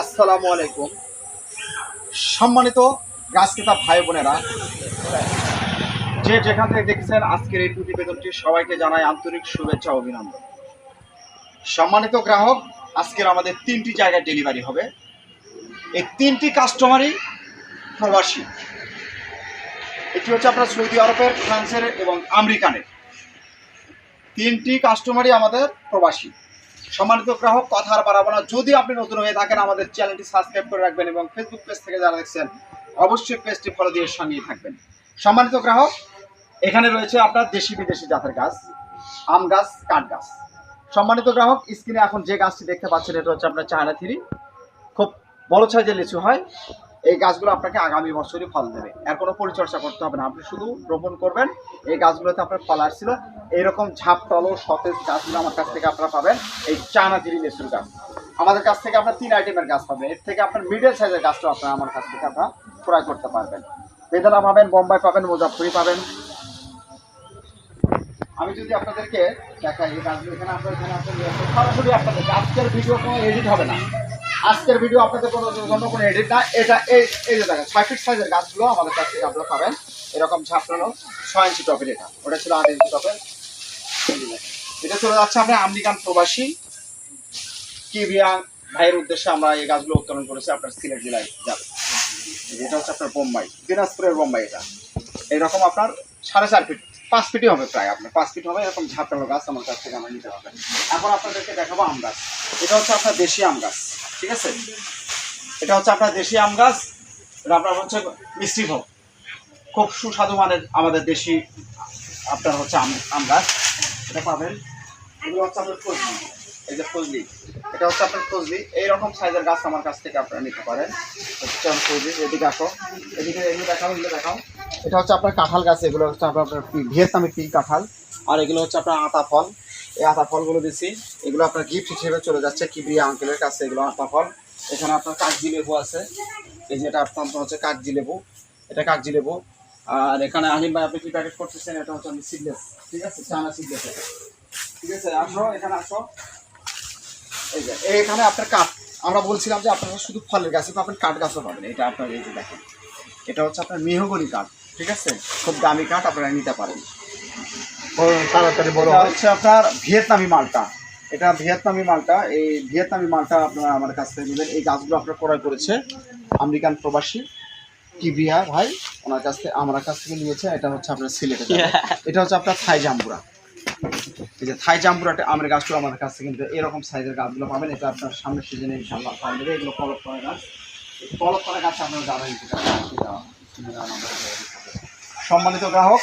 আসসালামু আলাইকুম। সম্মানিত গাছ ক্রেতা ভাই বোনেরা, যে যেখান থেকে দেখছেন আজকের এই প্রতিবেদনটি সবাইকে জানাই আন্তরিক শুভেচ্ছা অভিনন্দন। সম্মানিত গ্রাহক, আজকের আমাদের তিনটি জায়গায় ডেলিভারি হবে। এই তিনটি কাস্টমারই প্রবাসী। এটি হচ্ছে আপনার সৌদি আরবের, ফ্রান্সের এবং আমেরিকানের। তিনটি কাস্টমারই আমাদের প্রবাসী। সম্মানিত গ্রাহক, কথা আর বাড়াবো না। যদি আপনি নতুন হয়ে থাকেন, আমাদের চ্যানেলটি সাবস্ক্রাইব করে রাখবেন এবং ফেসবুক পেজ থেকে যারা দেখছেন, অবশ্যই পেজটি ফলো দিয়ে সঙ্গেই থাকবেন। সম্মানিত গ্রাহক, এখানে রয়েছে আপনার দেশি বিদেশি জাতের গাছ, আম গাছ, কাঠ গাছ। সম্মানিত গ্রাহক, স্ক্রিনে এখন যে গাছটি দেখতে পাচ্ছেন, এটা হচ্ছে আপনার চায়না থ্রি। খুব বড় সাইজের লিচু হয়। এই গাছগুলো আপনাকে আগামী বছরই ফল দেবে। এর কোনো পরিচর্যা করতে হবে না। আপনি শুধু রোপণ করবেন, এই গাছগুলোতে আপনার ফল আসছিল। এইরকম ঝাপটলো সতেজ গাছগুলো আমার কাছ থেকে আপনারা পাবেন। এই চায়না থ্রি লিচুর গাছ। আমাদের কাছ থেকে আপনার তিন আইটেমের গাছ পাবেন। এর থেকে আপনার মিডল সাইজের গাছটা আপনারা আমার কাছ থেকে আপনারা ক্রয় করতে পারবেন। বেদানা পাবেন, বোম্বাই পাবেন মুজাফরি পাবেন। আমি যদি আপনাদেরকে দেখাই এই গাছগুলো, এখানে আপনার এখানে আপনার সরাসরি আপনাদের আজকের ভিডিও কোনো এডিট হবে না। আজকের ভিডিও আপনাদের কোনো জন্য কোনো এডিট না। এটা এই এই যে দেখেন ছয় ফিট সাইজের গাছগুলো আমাদের কাছ থেকে আপনারা পাবেন। এরকম ঝাপড়ানো ছয় ইঞ্চি টপের এটা। ওটা ছিল আট ইঞ্চি টপের। এটা চলে যাচ্ছে আমরা আমেরিকান প্রবাসী কিবিয়া ভাইয়ের উদ্দেশ্যে আমরা এই গাছগুলো উত্তোলন করেছি, আপনার সিলেট জেলায় যাবে। এটা হচ্ছে আপনার বোম্বাই, দিনাজপুরের বোম্বাই এটা। এরকম আপনার সাড়ে চার ফিট পাঁচ ফিটই হবে প্রায় আপনার। পাঁচ ফিট হবে, এরকম ঝাপটালো গাছ আমার কাছ থেকে আমরা নিতে পারবেন। এখন আপনাদেরকে দেখাবো আম গাছ। এটা হচ্ছে আপনার দেশি আম গাছ। ঠিক আছে? এটা হচ্ছে আপনার দেশি আম গাছ, এটা আপনার হচ্ছে মিষ্টি ভোগ। খুব সুস্বাদু মানের আমাদের দেশি আপনার হচ্ছে আম আম গাছ। এটা পাবেন। এগুলো হচ্ছে আপনার ফজলি এই যে ফজলি এটা হচ্ছে আপনার ফজলি এইরকম সাইজের গাছ আমার কাছ থেকে আপনারা নিতে পারেন। হচ্ছে ফজলি এদিকে আসো। এদিকে এগুলো দেখাও এগুলো দেখাও। এটা হচ্ছে আপনার কাঁঠাল গাছ। এগুলো হচ্ছে আপনার আপনার পি- ভিয়েতনামি পিঙ্ক কাঁঠাল। আর এগুলো হচ্ছে আপনার আতা ফল। এই আতা ফলগুলো দিচ্ছি এগুলো আপনার গিফট হিসেবে চলে যাচ্ছে কিবরিয়া আঙ্কেলের কাছে এগুলো আতা ফল। এখানে আপনার কাগজি লেবু আছে। এই যেটা আপনার হচ্ছে কাগজি লেবু। এটা কাগজি লেবু। আর এখানে আহিম ভাই, আপনি কি প্যাকেট করতেছেন? এটা হচ্ছে আমি সিডলেস ঠিক আছে? চানা সিডলেস এটা। ঠিক আছে? আসো, এখানে আসো। এই যে, এখানে আপনার কাঠ। আমরা বলছিলাম যে আপনারা শুধু ফলের গাছে পাবেন কাঠ গাছও পাবেন। এটা আপনার, এই যে দেখেন। এটা হচ্ছে আপনার মেহগনি কাঠ। ঠিক আছে? খুব দামি কাঠ, আপনারা নিতে পারেন। তাড়াতাড়ি বড় হচ্ছে আপনার ভিয়েতনামি মালটা। এটা ভিয়েতনামি মালটা। এই ভিয়েতনামি মালটা আপনারা আমার কাছ থেকে নেবেন এই গাছগুলো আপনার ক্রয় করেছে আমেরিকান প্রবাসী কিবিয়া ভাই ওনার কাছ থেকে আমার কাছ থেকে নিয়েছে। এটা হচ্ছে আপনার সিলেটে যাবে। এটা হচ্ছে আপনার থাই জাম্বুরা। এই যে থাই জাম্বুরাটা আমের গাছগুলো আমাদের কাছ থেকে কিন্তু এরকম সাইজের গাছগুলো পাবেন। এটা আপনার সামনের সিজনে ইনশাল্লাহ পাওয়া যাবে। এগুলো পলক করা গাছ। এই করা গাছ আপনারা যাবেন সম্মানিত গ্রাহক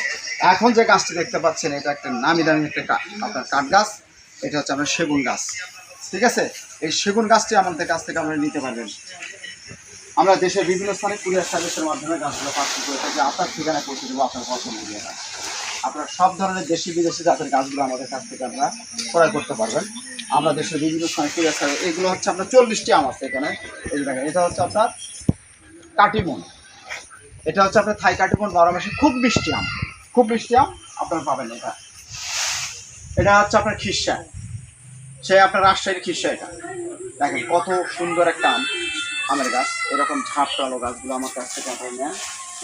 এখন যে গাছটি দেখতে পাচ্ছেন, এটা একটা নামি দামি একটা কাঠ আপনার কাঠ গাছ। এটা হচ্ছে আপনার সেগুন গাছ। ঠিক আছে? এই সেগুন গাছটি আমাদের কাছ থেকে আপনারা নিতে পারবেন। আমরা দেশের বিভিন্ন স্থানে কুরিয়ার সার্ভিসের মাধ্যমে গাছগুলো পাচ্ছি। করে থাকি আপনার ঠিকানায় পৌঁছে দেবো, আপনার পছন্দ আপনার সব ধরনের দেশি বিদেশি জাতের গাছগুলো আমাদের কাছ থেকে আপনারা ক্রয় করতে পারবেন। আমরা দেশের বিভিন্ন স্থানে কুরিয়ার সার্ভিস, এগুলো হচ্ছে আপনার চল্লিশটি আম আছে এখানে। এই দেখেন, এটা হচ্ছে আপনার কাটিমন। এটা হচ্ছে আপনার থাই কাটিমন, বারো মাসে খুব মিষ্টি আম। খুব মিষ্টি আম, আপনারা পাবেন এটা। এটা হচ্ছে আপনার খিসা। সে আপনার রাজশাহীর খিসা এটা। দেখেন কত সুন্দর একটা আম, আমের গাছ। এরকম ঝাপটালো গাছগুলো আমার কাছ থেকে আপনারা নেন।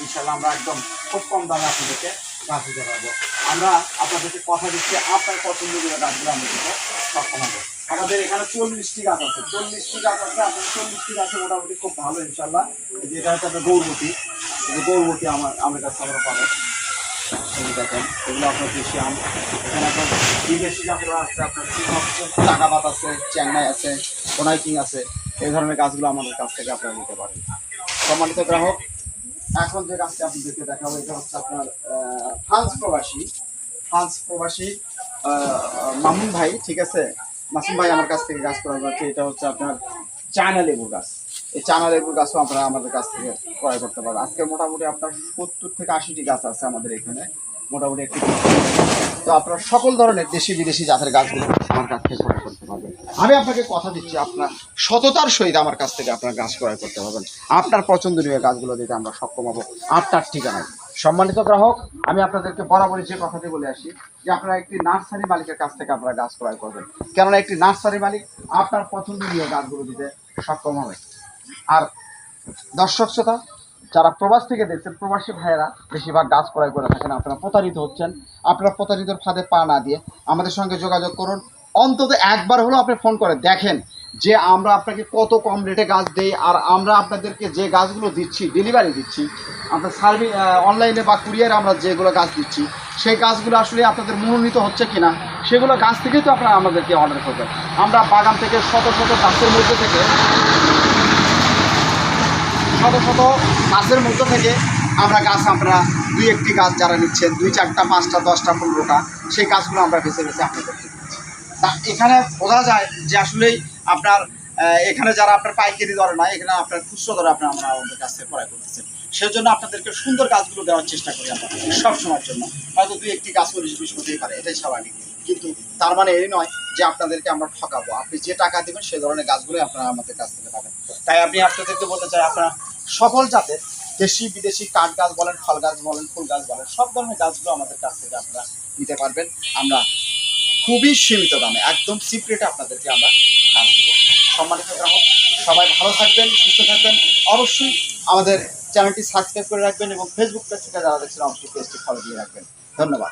ইনশাল্লাহ আমরা একদম খুব কম দামে আপনাদেরকে গাছ দিতে পারব। আমরা আপনাদেরকে কথা দিচ্ছি, আপনার পছন্দগুলো গাছগুলো আমরা দিতে সক্ষম হব। আমাদের এখানে চল্লিশটি গাছ আছে। চল্লিশটি গাছ আছে, আপনার চল্লিশটি গাছে মোটামুটি খুব ভালো ইনশাল্লাহ যেটা হচ্ছে আপনার গৌরবতী। গৌরবতী আমার আমার কাছে আমরা পাবো দেখেন, এগুলো আপনার এখানে বিদেশি জাতের আছে, আপনার আছে চেন্নাই আছে কোনাই কিং আছে। এই ধরনের গাছগুলো আমাদের কাছ থেকে আপনারা নিতে পারেন। সম্মানিত গ্রাহক, এখন যে গাছটি আপনাদেরকে দেখাবো, এটা হচ্ছে আপনার ফ্রান্স প্রবাসী। ফ্রান্স প্রবাসী মামুন ভাই, ঠিক আছে? মাসুম ভাই আমার কাছ থেকে গাছ ক্রয় করছে, এটা হচ্ছে আপনার চায়না লেবু গাছ। এই চায়না লেবুর গাছও আপনারা আমাদের কাছ থেকে ক্রয় করতে পারবেন। আজকে মোটামুটি আপনার সত্তর থেকে আশিটি গাছ আছে আমাদের এখানে, মোটামুটি একটি তো আপনারা সকল ধরনের দেশি বিদেশি জাতের গাছগুলো আমার কাছ থেকে ক্রয় করতে পারবেন। আমি আপনাকে কথা দিচ্ছি, আপনার সততার সহিত আমার কাছ থেকে আপনার গাছ ক্রয় করতে পারবেন। আপনার পছন্দনীয় গাছগুলো দিতে আমরা সক্ষম হব। আপনার ঠিকানায়। সম্মানিত গ্রাহক, আমি আপনাদেরকে বরাবরই যে কথাটি বলে আসি, যে আপনারা একটি নার্সারি মালিকের কাছ থেকে আপনারা গাছ ক্রয় করবেন। কেননা একটি নার্সারি মালিক আপনার পছন্দনীয় গাছগুলো দিতে সক্ষম হবে। আর দর্শক শ্রোতা, যারা প্রবাস থেকে দেখছেন, প্রবাসী ভাইয়েরা, বেশিরভাগ গাছ ক্রয় করে থাকেন, আপনারা প্রতারিত হচ্ছেন, আপনারা প্রতারিতর ফাঁদে পা না দিয়ে আমাদের সঙ্গে যোগাযোগ করুন। অন্তত একবার হলেও আপনি ফোন করে দেখেন যে আমরা আপনাকে কত কম রেটে গাছ দেই আর আমরা আপনাদেরকে যে গাছগুলো দিচ্ছি ডেলিভারি দিচ্ছি, আপনার সার্ভিস অনলাইনে বা কুরিয়ারে আমরা যেগুলো গাছ দিচ্ছি, সেই গাছগুলো আসলে আপনাদের মনোনীত হচ্ছে কিনা, সেগুলো গাছ থেকেই তো আপনারা আমাদেরকে অর্ডার করবেন। আমরা বাগান থেকে শত শত গাছের মধ্যে থেকে শত শত গাছের মধ্যে থেকে আমরা গাছ, আমরা দুই একটি গাছ যারা নিচ্ছেন দুই চারটা, পাঁচটা, দশটা, পনেরোটা, সেই গাছগুলো আমরা বেছে বেছে আপনাদেরকে দিচ্ছি। তা এখানে বোঝা যায় যে আসলেই আপনার এখানে যারা আপনার পাইকারি দরে নয় এখানে আপনার খুচরো দরে আপনার আমরা আমাদের কাছ থেকে ক্রয় করতেছেন। সেজন্য আপনাদেরকে সুন্দর গাছগুলো দেওয়ার চেষ্টা করি আমরা সবসময়ের জন্য। হয়তো দুই একটি গাছ উনিশ বিশ হতেই পারে, এটাই স্বাভাবিক। কিন্তু তার মানে এই নয় যে আপনাদেরকে আমরা ঠকাবো। আপনি যে টাকা দেবেন সেই ধরনের গাছগুলোই আপনারা আমাদের কাছ থেকে পাবেন। তাই আপনি আপনাদেরকে বলতে চাই, আপনারা সফল জাতের, দেশি, বিদেশি কাঠ গাছ বলেন, ফল গাছ বলেন, ফুল গাছ বলেন, সব ধরনের গাছগুলো আমাদের কাছ থেকে আপনারা নিতে পারবেন। আমরা খুবই সীমিত দামে, একদম সিপ্রেটে আপনাদেরকে আমরা গাছ দেবো। সম্মানিত গ্রাহক, সবাই ভালো থাকবেন, সুস্থ থাকবেন। অবশ্যই আমাদের চ্যানেলটি সাবস্ক্রাইব করে রাখবেন এবং ফেসবুক পেজ থেকে যারা দেখছেন, অবশ্যই পেজটি ফলো দিয়ে রাখবেন। ধন্যবাদ।